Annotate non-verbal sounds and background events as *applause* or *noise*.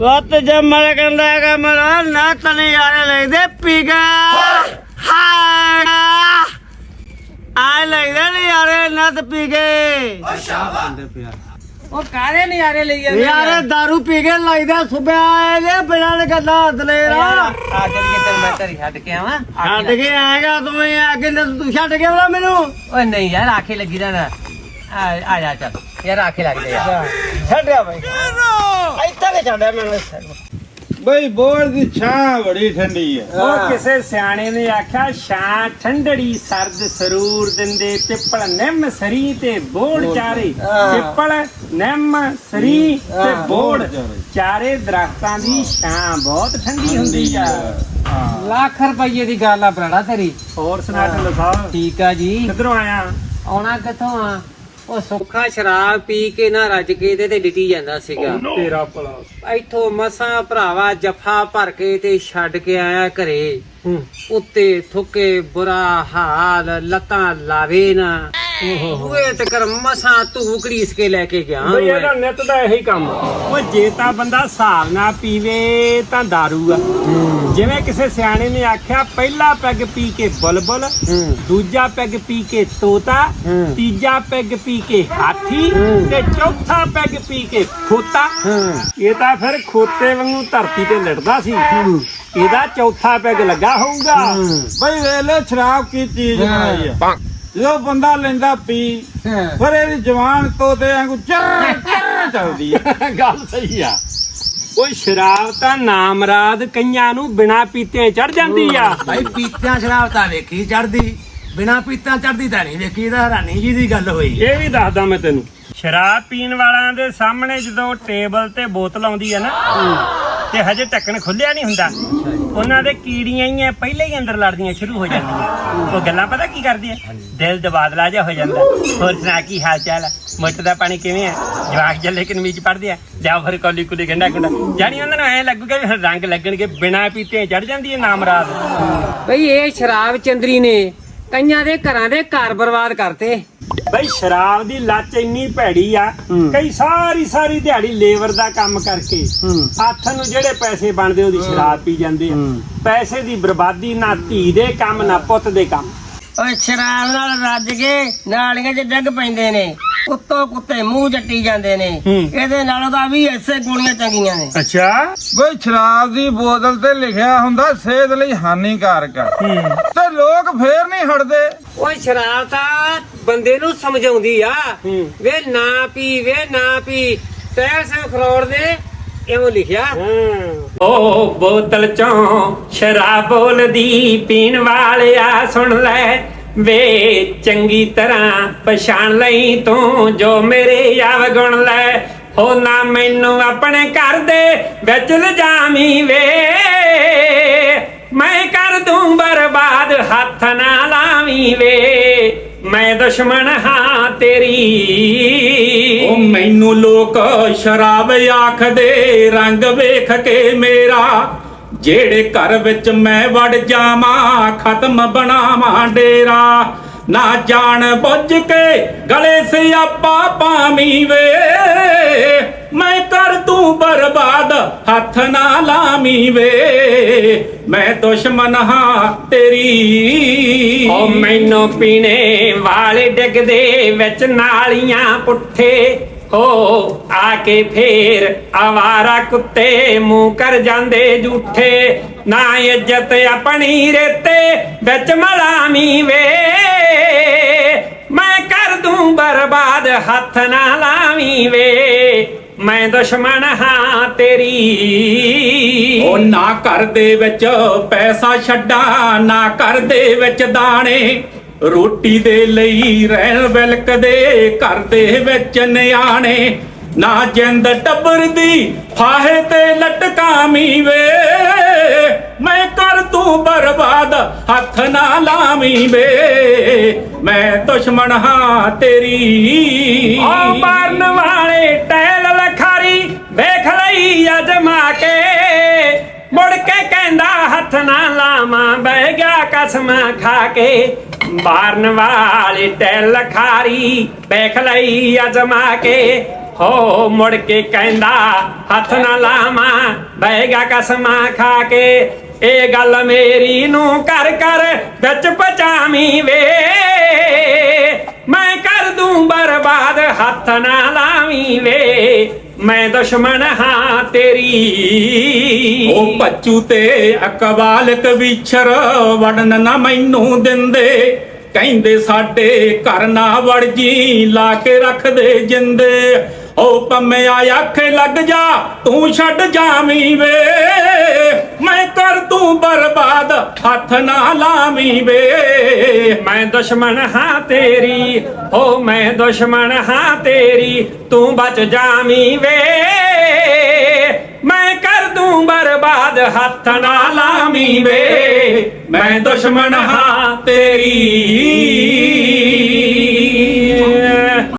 ਵੱਤ ਜੰਮਲ ਕੰਦਾ ਕਮਲ ਨਾ ਤਨੇ ਯਾਰੇ ਲੈਦੇ ਪੀਗਾ। ਆ ਲੈਦੇ ਨੇ ਯਾਰੇ ਨੱਤ ਪੀਗੇ। ਉਹ ਕਾਹਦੇ ਨਜ਼ਾਰੇ ਲਈ ਜਾਂਦੇ ਯਾਰੇ दारू ਪੀ ਕੇ ਸੁਬਿਆ ਆਏ ਜੇ ਬਿਨਾਂ ਗੱਲਾਂ ਦਲੇਰਾ ਆ ਚੱਲ ਕੇ ਤੈਨੂੰ ਮੈਂ ਘਰੀ ਛੱਡ ਕੇ ਆਵਾਂ? ਛੱਡ ਕੇ ਆਏਗਾ ਤੂੰ ਇਹ ਅੱਗੇ ਤੇ ਤੂੰ ਛੱਡ ਕੇ ਆਉਣਾ ਮੈਨੂੰ? ਓਏ ਨਹੀਂ ਯਾਰ ਆਖੇ ਲੱਗੀ ਦਾ ਨਾ ਆ ਆ ਜਾ ਚੱਲ। ਯਾਰ ਆਖੇ ਲੱਗ ਜਾ ਯਾਰ ਛੱਡਿਆ ਬਾਈ। ਇੱਥੇ ਕੇ ਛੱਡਿਆ ਮੈਨੂੰ ਬਈ ਬੋਰ ਦੀ ਛਾਂ ਬੜੀ ਠੰਡੀ ਹੈ ਉਹ ਕਿਸੇ ਸਿਆਣੇ ਨੇ ਆਖਿਆ ਛਾਂ ਠੰਡੜੀ ਸਰਦ ਸਰੂਰ ਦਿੰਦੇ ਪਿੱਪਲ ਨਿੰਮ ਸਰੀ ਤੇ ਬੋੜ ਚਾਰੇ। ਪਿੱਪਲ ਨਿੰਮ ਸਰੀ ਤੇ ਬੋੜ ਚਾਰੇ। ਦਰਖਤਾਂ ਦੀ ਛਾਂ ਬਹੁਤ ਠੰਡੀ ਹੁੰਦੀ ਆ। ਲੱਖ ਰੁਪਏ ਦੀ ਗੱਲ ਆ ਬਰਾੜਾ ਤੇਰੀ। ਹੋਰ ਸੁਣਾ ਢਿੱਲੋਂ ਸਾਹਿਬ? ਠੀਕ ਆ ਜੀ। ਕਿੱਧਰੋਂ ਆਇਆ? ਆਉਣਾ ਕਿੱਥੋਂ ਆ? ਉਹ ਸੁੱਖਾ ਸ਼ਰਾਬ ਪੀ ਕੇ ਨਾ ਰੱਜ ਕੇ ਇਹਦੇ ਤੇ ਡਿੱਟੀ ਜਾਂਦਾ ਸੀਗਾ। ਤੇਰਾ ਭਲਾ। ਇੱਥੋਂ ਮਸਾਂ ਭਰਾਵਾ ਜਫਾ ਭਰ ਕੇ ਤੇ ਛੱਡ ਕੇ ਆਇਆ ਘਰੇ। ਉੱਤੇ ਥੁੱਕੇ ਬੁਰਾ ਹਾਲ ਲਤਾਂ ਲਾਵੇ ਨਾ। ਉਹ ਤੇ ਕਰ ਮਸਾਂ ਧੂ ਘੜੀਸ ਕੇ ਲੈ ਕੇ ਗਿਆ ਬਈ ਇਹਦਾ ਨਿੱਤ ਦਾ ਇਹੀ ਕੰਮ। ਉਹ ਜੇ ਤਾਂ ਬੰਦਾ ਹਿਸਾਬ ਨਾ ਪੀਵੇ ਤਾਂ दारू ਆ। ਜਿਵੇਂ ਕਿਸੇ ਸਿਆਣੇ ਨੇ ਆਖਿਆ ਪਹਿਲਾ ਪੈਗ ਪੀ ਕੇ ਬੁਲਬੁਲ। ਦੂਜਾ ਪੈਗ ਪੀ ਕੇ ਤੋਤਾ। ਤੀਜਾ ਪੈਗ ਪੀ ਕੇ ਹਾਥੀ। ਤੇ ਚੌਥਾ ਪੈਗ ਪੀ ਕੇ ਖੋਤਾ। ਇਹ ਤਾਂ ਫਿਰ ਖੋਤੇ ਵਾਂਗੂ ਧਰਤੀ ਤੇ ਲੜਦਾ ਸੀ। ਇਹਦਾ ਚੌਥਾ ਪੈਗ ਲੱਗਾ ਹੋਊਗਾ। ਬਈ ਵੇਖ ਲੈ ਸ਼ਰਾਬ ਕੀ ਚੀਜ਼ ਬਣਾਈ ਆ। ਜਦੋਂ ਬੰਦਾ ਲੈਂਦਾ ਪੀ ਫਿਰ ਇਹਦੀ ਜਵਾਨ ਤੋਤੇ ਵਾਂਗੂ ਚਰ ਚਰ ਚੱਲਦੀ ਆ। *laughs* ਗੱਲ ਸਹੀ ਆ। ਉਹ ਸ਼ਰਾਬ ਤਾਂ ਨਾਮਰਾਦ ਕਈਆਂ ਨੂੰ ਬਿਨਾ ਪੀਤੇ ਚੜ ਜਾਂਦੀ ਆ। ਭਾਈ ਪੀਤਿਆਂ ਸ਼ਰਾਬ ਤਾਂ ਵੇਖੀ ਚੜਦੀ ਬਿਨਾ ਪੀਤਾਂ ਚੜਦੀ ਤਾਂ ਨਹੀਂ ਵੇਖੀ ਇਹਦਾ ਹੈਰਾਨੀ ਜੀ ਦੀ ਗੱਲ ਹੋਈ। ਇਹ ਵੀ ਦੱਸਦਾ ਮੈਂ ਤੈਨੂੰ। ਸ਼ਰਾਬ ਪੀਣ ਵਾਲਿਆਂ ਦੇ ਸਾਹਮਣੇ ਜਦੋਂ ਟੇਬਲ ਤੇ ਬੋਤਲ ਆਉਂਦੀ ਹੈ ਨਾ, ਤੇ ਹਜੇ ਢੱਕਣ ਖੁੱਲਿਆ ਨਹੀਂ ਹੁੰਦਾ, ਉਹਨਾਂ ਦੇ ਕੀੜੀਆਂ ਹੀ ਐ ਪਹਿਲੇ ਹੀ ਅੰਦਰ ਲੜਦੀਆਂ, ਸ਼ੁਰੂ ਹੋ ਜਾਂਦੀਆਂ। ਉਹ ਗੱਲਾਂ ਪਤਾ ਕੀ ਕਰਦੀਆਂ? ਦਿਲ ਦਬਾਦਲਾ ਜਾ ਹੋ ਜਾਂਦਾ। ਹੋਰ ਸੁਣਾ, ਕੀ ਹਾਲ ਚਾਲ ਹੈ ਮੋਟਰ ਦਾ ਪਾਣੀ ਕਿਵੇਂ ਹੈ ਜਵਾਕ ਜੱਲੇ ਕਨਮੀਜ ਪੜਦੇ ਆ? ਜਾਂ ਫਿਰ ਕੋਲੀ ਕੁਲੀ ਗੰਡਾ ਗੁੰਡਾ ਜਾਨੀ ਉਹਨਾਂ ਨੂੰ ਐ ਲੱਗੂਗਾ ਵੀ ਹੁਣ ਰੰਗ ਲੱਗਣਗੇ, ਬਿਨਾ ਪੀਤੇ ਚੜ ਜਾਂਦੀ ਹੈ ਨਾਮਰਾਦ ਬਈ, ਇਹ ਸ਼ਰਾਬ ਚੰਦਰੀ ਨੇ ਕਈਆਂ ਦੇ ਘਰਾਂ ਦੇ ਘਰ ਬਰਬਾਦ ਕਰਤੇ। ਬਈ ਸ਼ਰਾਬ ਦੀ ਲੱਤ ਇੰਨੀ ਭੈੜੀ ਆ ਕਈ ਸਾਰੀ ਸਾਰੀ ਦਿਹਾੜੀ ਲੇਬਰ ਦਾ ਕੰਮ ਕਰਕੇ ਹੱਥ ਨੂੰ ਜਿਹੜੇ ਪੈਸੇ ਬਣਦੇ ਉਹਦੀ ਸ਼ਰਾਬ ਪੀ ਜਾਂਦੇ ਆ। ਪੈਸੇ ਦੀ ਬਰਬਾਦੀ ਨਾ ਧੀ ਦੇ ਕੰਮ ਨਾ ਪੁੱਤ ਦੇ ਕੰਮ। ਓਏ ਸ਼ਰਾਬ ਨਾਲ ਰੱਜ ਕੇ ਨਾਲੀਆਂ 'ਚ ਡਿੱਗ ਪੈਂਦੇ ਨੇ। ਕੁੱਤੋ ਕੁੱਤੇ ਮੂੰਹ ਜੱਟੀ ਜਾਂਦੇ ਨੇ। ਇਹਦੇ ਨਾਲੋਂ ਤਾਂ ਵੀ ਐਸੇ ਗੋਲੀਆਂ ਚੰਗੀਆਂ ਨੇ। ਅੱਛਾ। ਬਈ ਸ਼ਰਾਬ ਦੀ ਬੋਤਲ ਤੇ ਲਿਖਿਆ ਹੁੰਦਾ ਸਿਹਤ ਲਈ ਹਾਨੀਕਾਰਕ। ਤੇ ਲੋਕ ਫੇਰ ਨਹੀਂ ਹਟਦੇ। ਓਏ ਸ਼ਰਾਬ ਤਾਂ ਬੰਦੇ ਨੂੰ ਸਮਝਾਉਂਦੀ ਆ। ਵੇ ਨਾ ਪੀ ਵੇ ਨਾ ਪੀ। ਤੈਰ ਸਿੰਘ ਖਰੋੜ ਨੇ ਇਹੋ ਲਿਖਿਆ। ਓ ਬੋਤਲ ਚੋਂ ਸ਼ਰਾਬ ਬੋਲਦੀ ਪੀਣ ਵਾਲਿਆ ਸੁਣ ਲੈ। ਵੇ ਚੰਗੀ ਤਰ੍ਹਾਂ ਪਛਾਣ ਲਈ ਤੂੰ ਜੋ ਮੇਰੇ ਯਾਵ ਲੈ। ਹੋ ਨਾ ਮੈਨੂੰ ਆਪਣੇ ਘਰ ਦੇ ਵਿੱਚ ਲਿਜਾਵੀਂ ਵੇ। ਮੈਂ ਕਰ ਦੂੰ ਬਰਬਾਦ ਹੱਥ ਨਾ ਲਾਵੀਂ ਵੇ। ਮੈਂ ਦੁਸ਼ਮਣ ਹਾਂ ਤੇਰੀ। ਉਹ ਮੈਨੂੰ ਲੋਕ ਸ਼ਰਾਬ ਆਖਦੇ, ਰੰਗ ਵੇਖ ਕੇ ਮੇਰਾ ਜਿਹੜੇ ਘਰ ਵਿੱਚ ਮੈਂ ਵੜ ਜਾਵਾਂ, ਖਤਮ ਬਣਾਵਾਂ ਡੇਰਾ। ਨਾ ਜਾਣ ਬੁੱਝ ਕੇ ਗਲੇ ਸਿਆਪਾ ਪਾਵੀਂ ਵੇ। ਮੈਂ ਕਰ ਤੂੰ ਬਰਬਾਦ, ਹੱਥ ਨਾ ਲਾਵੀਂ ਵੇ। ਮੈਂ ਦੁਸ਼ਮਨ ਹਾਂ ਤੇਰੀ। ਓ ਮੈਨੂੰ ਪੀਣੇ ਵਾਲੇ ਡਿੱਗਦੇ ਵਿੱਚ ਨਾਲੀਆਂ ਪੁੱਠੇ। ਹੋ ਆ ਕੇ ਫੇਰ ਆਵਾਰਾ ਕੁੱਤੇ ਮੂੰਹ ਕਰ ਜਾਂਦੇ ਝੂਠੇ ਨਾ ਇੱਜ਼ਤ ਆਪਣੀ ਰੇਤੇ ਵਿੱਚ ਮਲਾਮੀ ਵੇ। ਮੈਂ ਕਰ ਦੂੰ ਬਰਬਾਦ ਹੱਥ ਨਾ ਲਾਵੀਂ ਵੇ। ਮੈਂ ਦੁਸ਼ਮਣ ਹਾਂ ਤੇਰੀ। ਉਹ ਨਾ ਘਰ ਦੇ ਵਿੱਚ ਪੈਸਾ ਛੱਡਾ, ਨਾ ਘਰ ਦੇ ਵਿੱਚ ਦਾਣੇ। ਰੋਟੀ ਦੇ ਲਈ ਰਹਿਣ ਵਿਲਕਦੇ ਘਰ ਦੇ ਵਿੱਚ ਨਿਆਣੇ, ਨਾ ਜਿੰਦ ਟੱਬਰ ਦੀ ਫਾਹੇ ਤੇ ਲਟਕਾਵੀਂ ਵੇ ਮੈਂ ਕਰ ਤੂੰ ਬਰਬਾਦ, ਹੱਥ ਨਾ ਲਾਵੀਂ ਵੇ ਮੈਂ ਦੁਸ਼ਮਣ ਹਾਂ ਤੇਰੀ। ਓ ਮਾਰਨ ਵਾਲੇ ਟੈਲ ਲਖਾਰੀ ਵੇਖ ਲਈ ਅਜਮਾ ਕੇ ਮੁੜ ਕੇ ਕਹਿੰਦਾ ਹੱਥ ਨਾ ਲਾਵਾਂ, ਬਹਿ ਗਿਆ ਕਸਮਾਂ ਖਾ ਕੇ। ਮਾਰਨ ਵਾਲੇ ਟੈਲ ਲਖਾਰੀ ਵੇਖ ਲਈ ਅਜਮਾ ਕੇ। ਹੋ ਮੁੜ ਕੇ ਕਹਿੰਦਾ, ਹੱਥ ਨਾ ਲਾਵਾਂ ਬੈਗਾ ਕਸਮਾਂ ਖਾ ਕੇ। ਇਹ ਗੱਲ ਮੇਰੀ ਨੂੰ ਕਰ ਕਰ ਵਿੱਚ ਪਚਾਵੀਂ ਵੇ। ਮੈਂ ਕਰ ਦੂੰ ਬਰਬਾਦ ਹੱਥ ਨਾ ਲਾਵੀਂ ਵੇ। ਮੈਂ ਦੁਸ਼ਮਣ ਹਾਂ ਤੇਰੀ। ਉਹ ਬੱਚੂ ਤੇ ਅਕਬਾਲ ਕਵੀਛਰ ਵੜਨ ਨਾ ਮੈਨੂੰ ਦਿੰਦੇ। ਕਹਿੰਦੇ ਸਾਡੇ ਘਰ ਨਾ ਵੜ ਜੀ ਲਾ ਕੇ ਰੱਖਦੇ ਜਿੰਦੇ। ਉਹ ਪੰਮਿਆ ਆਖੇ, ਲੱਗ ਜਾ, ਤੂੰ ਛੱਡ ਜਾਵੀਂ ਵੇ। ਮੈਂ ਕਰ ਤੂੰ ਬਰਬਾਦ, ਹੱਥ ਨਾ ਲਾਵੀਂ ਵੇ। ਮੈਂ ਦੁਸ਼ਮਣ ਹਾਂ ਤੇਰੀ ਓ ਮੈਂ ਦੁਸ਼ਮਣ ਹਾਂ ਤੇਰੀ, ਤੂੰ ਬਚ ਜਾਵੀਂ ਵੇ। ਮੈਂ ਕਰ ਦੂੰ ਬਰਬਾਦ, ਹੱਥ ਨਾ ਲਾਵੀਂ ਵੇ। ਮੈਂ ਦੁਸ਼ਮਣ ਹਾਂ ਤੇਰੀ।